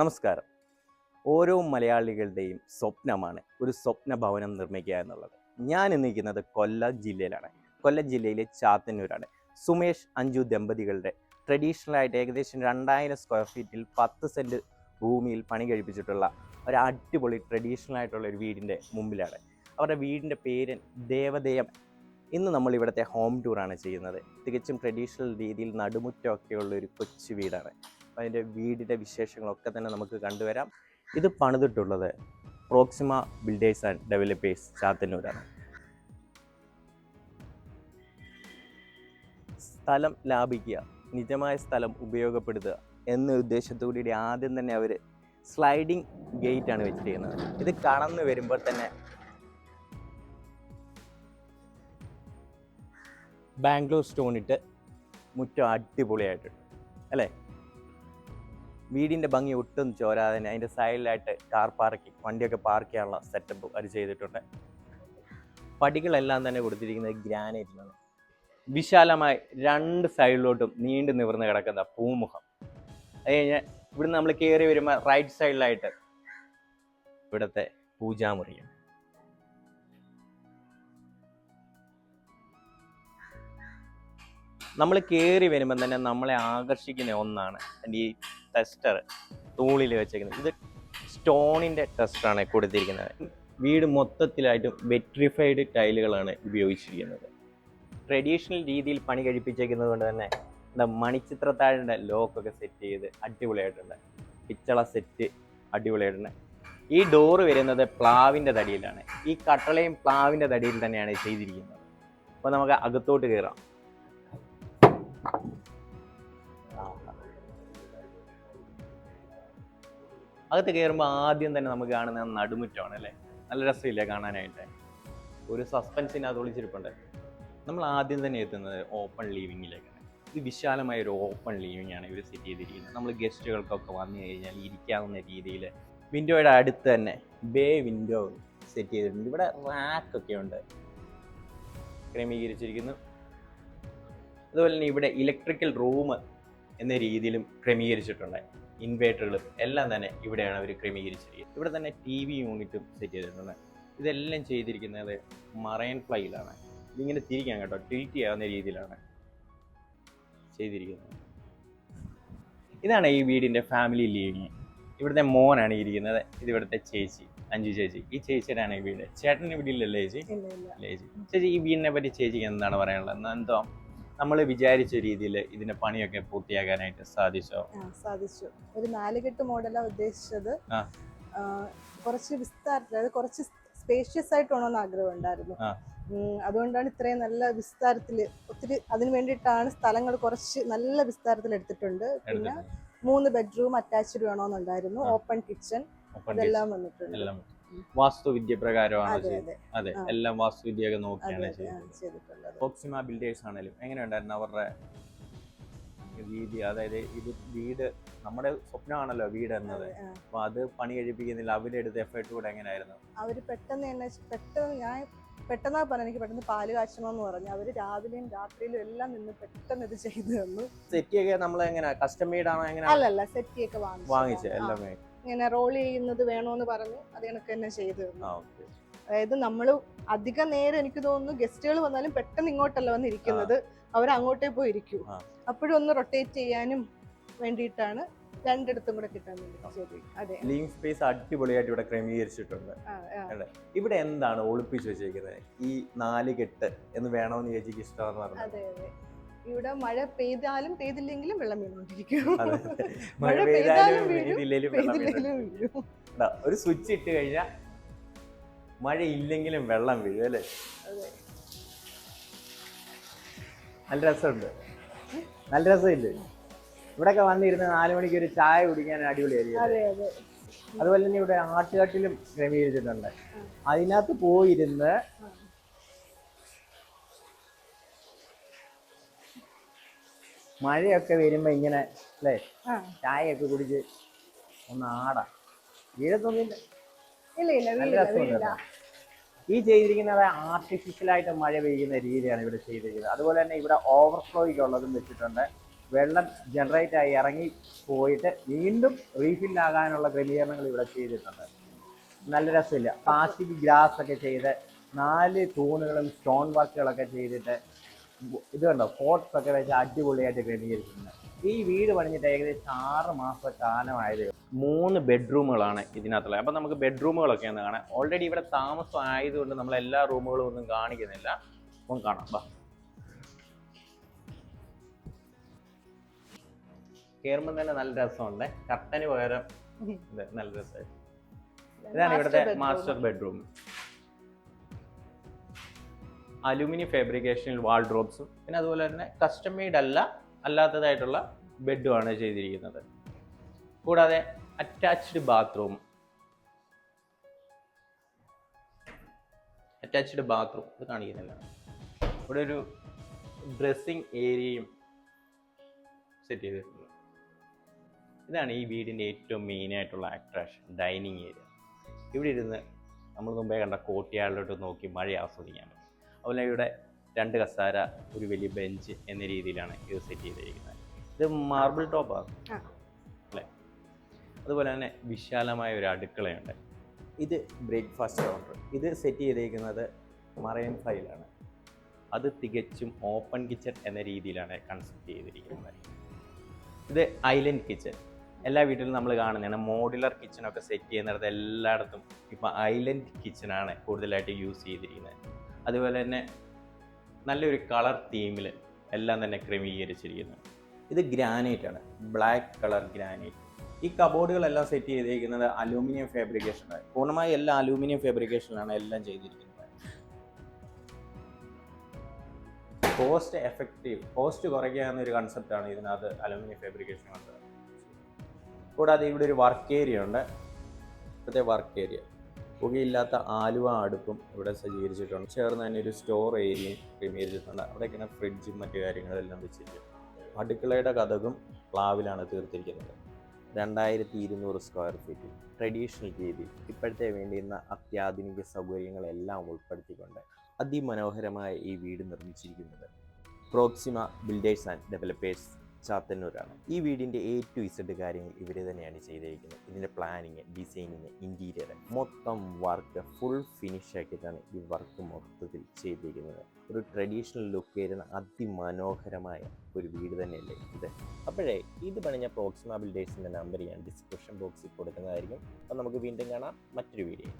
നമസ്കാരം. ഓരോ മലയാളികളുടെയും സ്വപ്നമാണ് ഒരു സ്വപ്ന ഭവനം നിർമ്മിക്കുക എന്നുള്ളത്. ഞാൻ നിൽക്കുന്നത് കൊല്ലം ജില്ലയിലാണ്. കൊല്ലം ജില്ലയിലെ ചാത്തന്നൂരാണ്. സുമേഷ് അഞ്ജു ദമ്പതികളുടെ ട്രഡീഷണൽ ആയിട്ട് ഏകദേശം രണ്ടായിരം സ്ക്വയർ ഫീറ്റിൽ പത്ത് സെന്റ് ഭൂമിയിൽ പണി കഴിപ്പിച്ചിട്ടുള്ള ഒരു അടിപൊളി ട്രഡീഷണൽ ആയിട്ടുള്ള ഒരു വീടിന്റെ മുമ്പിലാണ്. അവരുടെ വീടിന്റെ പേര് ദേവദേയം. ഇന്ന് നമ്മൾ ഇവിടുത്തെ ഹോം ടൂറാണ് ചെയ്യുന്നത്. തികച്ചും ട്രഡീഷണൽ രീതിയിൽ നടുമുറ്റമൊക്കെയുള്ള ഒരു കൊച്ചു വീടാണ്. അതിന്റെ വീടിന്റെ വിശേഷങ്ങളൊക്കെ തന്നെ നമുക്ക് കണ്ടുവരാം. ഇത് പണിതിട്ടുള്ളത് പ്രോക്സിമ ബിൽഡേഴ്സ് ആൻഡ് ഡെവലപ്പേഴ്സ് ചാത്തന്നൂരാണ്. സ്ഥലം ലാഭിക്കുക നിജമായ സ്ഥലം ഉപയോഗപ്പെടുത്തുക എന്ന ഉദ്ദേശത്തോടുകൂടി ആദ്യം തന്നെ അവർ സ്ലൈഡിങ് ഗേറ്റ് ആണ് വെച്ചിരിക്കുന്നത്. ഇത് കടന്നു വരുമ്പോൾ തന്നെ ബാംഗ്ലൂർ സ്റ്റോൺ ഇട്ട് മുറ്റം അടിപൊളിയായിട്ടുണ്ട്. അല്ലേ? വീടിന്റെ ഭംഗി ഒട്ടും ചോരാതെ തന്നെ അതിന്റെ സൈഡിലായിട്ട് കാർ പാർക്കിംഗ് വണ്ടിയൊക്കെ പാർക്ക് ചെയ്യാനുള്ള സെറ്റപ്പ് അത് ചെയ്തിട്ടുണ്ട്. പടികളെല്ലാം തന്നെ കൊടുത്തിരിക്കുന്നത് ഗ്രാനൈറ്റിലാണ് വിശാലമായി രണ്ട് സൈഡിലോട്ടും നീണ്ടു നിവർന്ന് കിടക്കുന്ന പൂമുഖം. അത് കഴിഞ്ഞാൽ ഇവിടുന്ന് നമ്മൾ കയറി വരുമ്പോൾ റൈറ്റ് സൈഡിലായിട്ട് ഇവിടുത്തെ പൂജാമുറിയും നമ്മൾ കയറി വരുമ്പോൾ തന്നെ നമ്മളെ ആകർഷിക്കുന്ന ഒന്നാണ്. ഈ ടെസ്റ്റർ തൂളിൽ വെച്ചേക്കുന്നത്. ഇത് സ്റ്റോണിന്റെ ടെസ്റ്ററാണ് കൊടുത്തിരിക്കുന്നത്. വീട് മൊത്തത്തിലായിട്ടും വെട്രിഫൈഡ് ടൈലുകളാണ് ഉപയോഗിച്ചിരിക്കുന്നത്. ട്രഡീഷണൽ രീതിയിൽ പണി കഴിപ്പിച്ചേക്കുന്നത് കൊണ്ട് തന്നെ എന്താ മണിച്ചിത്രത്താഴിന്റെ ലോക്കൊക്കെ സെറ്റ് ചെയ്ത് അടിപൊളിയായിട്ടുണ്ട്. പിച്ചള സെറ്റ് അടിപൊളിയായിട്ടുണ്ട്. ഈ ഡോറ് വരുന്നത് പ്ലാവിന്റെ തടിയിലാണ്. ഈ കട്ടളയും പ്ലാവിന്റെ തടിയിൽ തന്നെയാണ് ചെയ്തിരിക്കുന്നത്. അപ്പോൾ നമുക്ക് അകത്തോട്ട് കയറാം അകത്ത് കയറുമ്പോൾ ആദ്യം തന്നെ നമുക്ക് കാണുന്ന നടുമുറ്റമാണ് അല്ലേ? നല്ല രസമില്ലേ കാണാനായിട്ട്? ഒരു സസ്പെൻസിന് അത് ഒളിച്ചിരിപ്പുണ്ട്. നമ്മൾ ആദ്യം തന്നെ എത്തുന്നത് ഓപ്പൺ ലീവിങ്ങിലേക്കാണ് ഇത് വിശാലമായ ഒരു ഓപ്പൺ ലീവിംഗ് ആണ് ഇവർ സെറ്റ് ചെയ്തിരിക്കുന്നത്. നമ്മൾ ഗസ്റ്റുകൾക്കൊക്കെ വന്നു കഴിഞ്ഞാൽ ഇരിക്കാവുന്ന രീതിയിൽ വിൻഡോയുടെ അടുത്ത് തന്നെ ബേ വിൻഡോ സെറ്റ് ചെയ്തിട്ടുണ്ട്. ഇവിടെ റാക്കൊക്കെ ഉണ്ട്. ക്രമീകരിച്ചിരിക്കുന്നു. അതുപോലെ തന്നെ ഇവിടെ ഇലക്ട്രിക്കൽ റൂം എന്ന രീതിയിലും ക്രമീകരിച്ചിട്ടുണ്ട്. ഇൻവേർട്ടറുകളും എല്ലാം തന്നെ ഇവിടെയാണ് അവർ ക്രമീകരിച്ചിരിക്കുന്നത്. ഇവിടെ തന്നെ ടി വി യൂണിറ്റും സെറ്റ് ചെയ്തിട്ടുണ്ട്. ഇതെല്ലാം ചെയ്തിരിക്കുന്നത് മറൈൻ ഫ്ലൈയിലാണ് ഇതിങ്ങനെ തിരിക്കാൻ കേട്ടോ. ടിൽറ്റ് ചെയ്യാവുന്ന രീതിയിലാണ് ചെയ്തിരിക്കുന്നത്. ഇതാണ് ഈ വീടിന്റെ ഫാമിലി ലീവിങ് ഇവിടുത്തെ മോനാണ് ഇരിക്കുന്നത്. ഇത് ഇവിടുത്തെ ചേച്ചി അഞ്ചു ചേച്ചി. ഈ ചേച്ചിയുടെയാണ് ഈ വീട്. ചേട്ടൻ ഇവിടെ ഇല്ലല്ലേ ചേച്ചി? ചേച്ചി. ഈ വീടിനെ പറ്റി ചേച്ചിക്ക് എന്താണ് പറയാനുള്ളത്? എന്തോ നമ്മൾ വിചാരിച്ച രീതിയിൽ ഇതിന്റെ പണിയൊക്കെ പൂർത്തിയാക്കാനായിട്ട് സാധിച്ചോ? സാധിച്ചു. ഒരു നാലുകെട്ട് മോഡലാണ് ഉദ്ദേശിച്ചത്. കുറച്ച് വിസ്താരത്തിൽ അതായത് കുറച്ച് സ്പേഷ്യസ് ആയിട്ട് വേണമെന്ന് ആഗ്രഹം ഉണ്ടായിരുന്നു അതുകൊണ്ടാണ് ഇത്രയും നല്ല വിസ്താരത്തിൽ ഒത്തിരി അതിന് വേണ്ടിയിട്ടാണ് സ്ഥലങ്ങൾ കുറച്ച് നല്ല വിസ്താരത്തിൽ എടുത്തിട്ടുണ്ട്. പിന്നെ മൂന്ന് ബെഡ്റൂം അറ്റാച്ച്ഡ് വേണമെന്നുണ്ടായിരുന്നു ആ. ഓപ്പൺ കിച്ചൺ അതെല്ലാം വന്നിട്ടുണ്ട്. വാസ്തുവിദ്യ പ്രകാരമാണ് അതെ ചെയ്തത്. അതെ. എല്ലാം വാസ്തുവിദ്യയൊക്കെ നോക്കിയാണ് ചെയ്തത്. പ്രോക്സിമ ബിൽഡേഴ്സ് ആണെങ്കിലും എങ്ങനെയുണ്ടായിരുന്നു അവരുടെ രീതി? അതായത് ഇത് വീട് നമ്മുടെ സ്വപ്നമാണല്ലോ വീട് എന്നത്. അപ്പൊ അത് പണി കഴിപ്പിക്കുന്നില്ല. അവരെടുത്ത എഫേർട്ട് കൂടെ എങ്ങനെയായിരുന്നു? അവർ പെട്ടെന്ന് തന്നെ പെട്ടെന്ന് ഞാൻ പെട്ടെന്നാ പറഞ്ഞു എനിക്ക് പെട്ടെന്ന് പാൽ എന്ന് പറഞ്ഞു. അവർ രാവിലെയും രാത്രിയിലും എല്ലാം നിന്ന് പെട്ടെന്ന് ഇത് ചെയ്തു തന്നു. സെറ്റിയൊക്കെ നമ്മൾ എങ്ങനെ കസ്റ്റം മെയ്ഡ് ആണോ എങ്ങനെ? അല്ലല്ല സെറ്റിയൊക്കെ വാങ്ങിച്ചു. വാങ്ങിച്ചത് എല്ലാം? ഇങ്ങനെ റോൾ ചെയ്യുന്നത് വേണോന്ന് പറഞ്ഞു അത് കണക്ക് തന്നെ. ചെയ്തു തന്നു അതായത് നമ്മൾ അധിക നേരം എനിക്ക് തോന്നുന്നു ഗസ്റ്റുകൾ വന്നാലും പെട്ടെന്ന് ഇങ്ങോട്ടല്ല വന്നിരിക്കുന്നത്. അവർ അങ്ങോട്ടേ പോയി ഇരിക്കൂ. അപ്പോഴും ഒന്ന് റൊട്ടേറ്റ് ചെയ്യാനും വേണ്ടിയിട്ടാണ് രണ്ടിടത്തും കൂടെ കിട്ടാൻ വേണ്ടി അതെ. സ്പേസ് അടിപൊളിയായിട്ട് ഇവിടെ ക്രമീകരിച്ചിട്ടുണ്ട്. ഇവിടെ എന്താണ് ഒളിപ്പിച്ചു വെച്ചേക്കുന്നത് ഈ നാല് കെട്ട് എന്ന് വേണമെന്ന് ചേച്ചിക്ക് ഇഷ്ടമാണെന്ന് പറഞ്ഞു ഇവിടെ മഴ പെയ്താലും പെയ്തില്ലെങ്കിലും വെള്ളം വീണോണ്ടിരിക്കും മഴ പെയ്താലും വീഴും, പെയ്തില്ലെങ്കിലും ഒരു സ്വിച്ച് ഇട്ട് കഴിഞ്ഞാൽ മഴ ഇല്ലെങ്കിലും വെള്ളം വീഴും അല്ലേ? നല്ല രസമുണ്ട്. നല്ല രസമില്ലേ? ഇവിടെയൊക്കെ വന്നിരുന്ന് നാലു മണിക്ക് ഒരു ചായ കുടിക്കാൻ അടിപൊളിയായിരിക്കും അതെ അതെ. അതുപോലെ തന്നെ ഇവിടെ ആട്ടുകാട്ടിലും ക്രമീകരിച്ചിട്ടുണ്ട്. അതിനകത്ത് പോയിരുന്ന് മഴയൊക്കെ വരുമ്പോ ഇങ്ങനെ അല്ലേ? ചായയൊക്കെ കുടിച്ച് ഒന്ന് ആടാം. വീഴത്തൊന്നുമില്ല. നല്ല രസമുണ്ട്. ഈ ചെയ്തിരിക്കുന്നത് ആർട്ടിഫിഷ്യലായിട്ട് മഴ പെയ്യുന്ന രീതിയാണ് ഇവിടെ ചെയ്തിരിക്കുന്നത്. അതുപോലെ തന്നെ ഇവിടെ ഓവർഫ്ലോയ്ക്ക് ഉള്ളതും വെച്ചിട്ടുണ്ട്. വെള്ളം ജനറേറ്റ് ആയി ഇറങ്ങി പോയിട്ട് വീണ്ടും റീഫില്ലാകാനുള്ള ക്രമീകരണങ്ങൾ ഇവിടെ ചെയ്തിട്ടുണ്ട്. നല്ല രസമില്ല. പ്ലാസ്റ്റിക് ഗ്ലാസ് ഒക്കെ ചെയ്ത് നാല് തൂണുകളും സ്റ്റോൺ വർക്കുകളൊക്കെ ചെയ്തിട്ട് ഇത് കണ്ടോ? ഫോർട്ട്സ് ഒക്കെ വെച്ച് അടിപൊളിയായിട്ട് ക്രമീകരിച്ചിട്ടുണ്ട് ഈ വീട് പണിഞ്ഞിട്ട് ഏകദേശം ആറ് മാസം കാലമായത്. മൂന്ന് ബെഡ്റൂമുകളാണ് ഇതിനകത്തുള്ളത്. അപ്പം നമുക്ക് ബെഡ്റൂമുകളൊക്കെ ഒന്ന് കാണാം. ഓൾറെഡി ഇവിടെ താമസം ആയതുകൊണ്ട് നമ്മൾ എല്ലാ റൂമുകളും ഒന്നും കാണിക്കുന്നില്ല. അപ്പം കാണാം. വാ. കയറുമ്പോൾ തന്നെ നല്ല രസമുണ്ട്. കർട്ടന് പകരം നല്ല രസമായിട്ട് ഇതാണ് ഇവിടുത്തെ മാസ്റ്റർ ബെഡ്റൂം അലുമിനിയം ഫാബ്രിക്കേഷനിൽ വാൾ ഡ്രോപ്സും പിന്നെ അതുപോലെ തന്നെ കസ്റ്റം മെയ്ഡ് അല്ല അല്ലാത്തതായിട്ടുള്ള ബെഡുമാണ് ചെയ്തിരിക്കുന്നത്. കൂടാതെ അറ്റാച്ച്ഡ് ബാത്റൂം. Attached bathroom. ഇത് കാണിക്കുന്നില്ല. ഇവിടെ ഒരു ഡ്രസ്സിങ് ഏരിയയും സെറ്റ് ചെയ്തിട്ടുണ്ട്. ഇതാണ് ഈ വീടിന്റെ ഏറ്റവും മെയിനായിട്ടുള്ള അട്രാക്ഷൻ ഡൈനിങ് ഏരിയ ഇവിടെ ഇരുന്ന് നമ്മൾ മുമ്പേ കണ്ട കോട്ടിയാളിലോട്ട് നോക്കി മഴ ആസ്വദിക്കാൻ പറ്റും. അതുപോലെ ഇവിടെ രണ്ട് കസാര ഒരു വലിയ ബെഞ്ച് എന്ന രീതിയിലാണ് ഇത് സെറ്റ് ചെയ്തിരിക്കുന്നത്. ഇത് മാർബിൾ ടോപ്പാണ്. അല്ലേ? അതുപോലെ തന്നെ വിശാലമായ ഒരു അടുക്കളയുണ്ട്. ഇത് ബ്രേക്ക്ഫാസ്റ്റ് കൗണ്ടർ ഇത് സെറ്റ് ചെയ്തിരിക്കുന്നത് മറൈൻ ഫൈലാണ് അത് തികച്ചും ഓപ്പൺ കിച്ചൺ എന്ന രീതിയിലാണ് കൺസെപ്റ്റ് ചെയ്തിരിക്കുന്നത്. ഇത് ഐലൻഡ് കിച്ചൺ എല്ലാ വീട്ടിലും നമ്മൾ കാണുന്നതാണ് മോഡുലർ കിച്ചണൊക്കെ സെറ്റ് ചെയ്യുന്നിടത്ത് എല്ലായിടത്തും ഇപ്പം ഐലൻഡ് കിച്ചണാണ് കൂടുതലായിട്ട് യൂസ് ചെയ്തിരിക്കുന്നത്. അതുപോലെ തന്നെ നല്ലൊരു കളർ തീമിൽ എല്ലാം തന്നെ ക്രമീകരിച്ചിരിക്കുന്നു. ഇത് ഗ്രാനൈറ്റ് ആണ്. Black colour granite. ഈ കബോർഡുകളെല്ലാം സെറ്റ് ചെയ്തിരിക്കുന്നത് അലൂമിനിയം ഫാബ്രിക്കേഷനാണ് പൂർണമായി എല്ലാം അലൂമിനിയം ഫാബ്രിക്കേഷനിലാണ് എല്ലാം ചെയ്തിരിക്കുന്നത്. കോസ്റ്റ് എഫക്റ്റീവ് കോസ്റ്റ് കുറയ്ക്കുക എന്നൊരു കൺസെപ്റ്റാണ് ഇതിനകത്ത് അലൂമിനിയം ഫാബ്രിക്കേഷൻ കൊണ്ട് കൂടാതെ ഇവിടെ ഒരു വർക്ക് ഏരിയ ഉണ്ട്. ഇവിടുത്തെ വർക്ക് ഏരിയ പുകയില്ലാത്ത ആലുവ അടുപ്പും ഇവിടെ സജ്ജീകരിച്ചിട്ടുണ്ട്. ചേർന്ന് തന്നെ ഒരു സ്റ്റോർ ഏരിയയും ക്രമീകരിച്ചിട്ടുണ്ട്. അവിടെയൊക്കെയാണ് ഫ്രിഡ്ജും മറ്റു കാര്യങ്ങളെല്ലാം വെച്ചിട്ടുണ്ട് അടുക്കളയുടെ കഥകും പ്ലാവിലാണ് തീർത്തിരിക്കുന്നത്. രണ്ടായിരത്തി ഇരുന്നൂറ് സ്ക്വയർ ഫീറ്റ് ട്രഡീഷണൽ രീതി ഇപ്പോഴത്തെ വേണ്ടിയിരുന്ന അത്യാധുനിക സൗകര്യങ്ങളെല്ലാം ഉൾപ്പെടുത്തിക്കൊണ്ട് അതിമനോഹരമായ ഈ വീട് നിർമ്മിച്ചിരിക്കുന്നത്. പ്രോക്സിമ ബിൽഡേഴ്സ് ആൻഡ് ഡെവലപ്പേഴ്സ് ചാത്തന്നൂരാണ്. ഈ വീടിന്റെ എ ടു ഇസഡ് കാര്യങ്ങൾ ഇവർ തന്നെയാണ് ചെയ്തിരിക്കുന്നത്. ഇതിന്റെ പ്ലാനിങ് ഡിസൈനിങ് ഇന്റീരിയർ മൊത്തം വർക്ക് ഫുൾ ഫിനിഷ് ആക്കിയിട്ടാണ് ഈ വർക്ക് മൊത്തത്തിൽ ചെയ്തിരിക്കുന്നത്. ഒരു ട്രഡീഷണൽ ലുക്ക് വരുന്ന അതിമനോഹരമായ ഒരു വീട് തന്നെയല്ലേ ഇത്. അപ്പോഴേ ഇത് പണിഞ്ഞ പ്രോക്സിമ ബിൽഡേഴ്സിന്റെ നമ്പർ ഞാൻ ഡിസ്ക്രിപ്ഷൻ ബോക്സിൽ കൊടുക്കുന്നതായിരിക്കും. അപ്പം നമുക്ക് വീണ്ടും കാണാം. മറ്റൊരു വീഡിയോ